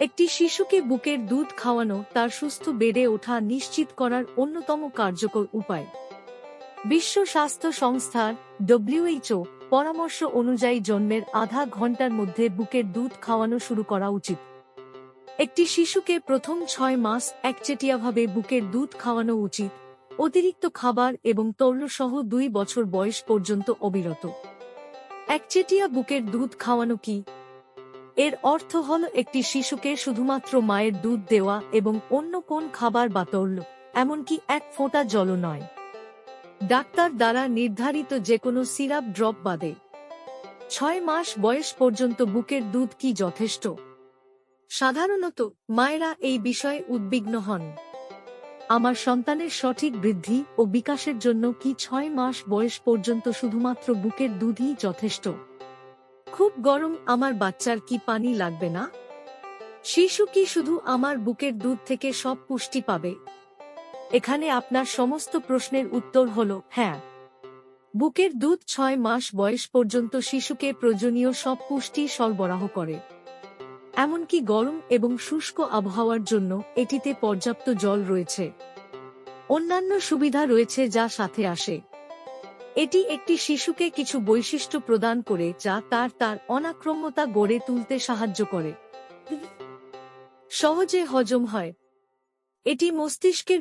একটি শিশুকে বুকের দুধ খাওয়ানো তার সুস্থ বেড়ে ওঠা নিশ্চিত করার অন্যতম কার্যকর উপায়। বিশ্ব স্বাস্থ্য সংস্থার ডব্লিউএইচও, পরামর্শ অনুযায়ী জন্মের আধা ঘণ্টার মধ্যে বুকের দুধ খাওয়ানো শুরু করা উচিত। একটি শিশুকে প্রথম ছয় মাস একচেটিয়াভাবে বুকের দুধ খাওয়ানো উচিত, অতিরিক্ত খাবার এবং তৈলসহ দুই বছর বয়স পর্যন্ত অবিরত। একচেটিয়া বুকের দুধ খাওয়ানো কি? এর অর্থ হল একটি শিশুকে শুধুমাত্র মায়ের দুধ দেওয়া এবং অন্য কোন খাবার বা তৈল এমনকি এক ফোঁটা জলও নয়। ডাক্তার দ্বারা নির্ধারিত যে কোনো সিরাপ ড্রপ বাদে। ছয় মাস বয়স পর্যন্ত বুকের দুধ কি যথেষ্ট? সাধারণত, মায়েরা এই বিষয়ে উদ্বিগ্ন হন। আমার সন্তানের সঠিক বৃদ্ধি ও বিকাশের জন্য কি ছয় মাস বয়স পর্যন্ত শুধুমাত্র বুকের দুধই যথেষ্ট? খুব গরম, আমার বাচ্চার কি পানি লাগবে না? শিশু কি শুধু আমার বুকের দুধ থেকে সব পুষ্টি পাবে? এখানে আপনার সমস্ত প্রশ্নের উত্তর হল হ্যাঁ। বুকের দুধ ছয় মাস বয়স পর্যন্ত শিশুকে প্রয়োজনীয় সব পুষ্টি সরবরাহ করে। এমনকি গরম এবং শুষ্ক আবহাওয়ার জন্য এটিতে পর্যাপ্ত জল রয়েছে। অন্যান্য সুবিধা রয়েছে যা সাথে আসে। এটি একটি শিশুকে কিছু বৈশিষ্ট্য প্রদান করে যা তার তার অনাক্রম্যতা গড়ে তুলতে সাহায্য করে। সহজে হজম হয়। এটি মস্তিষ্কের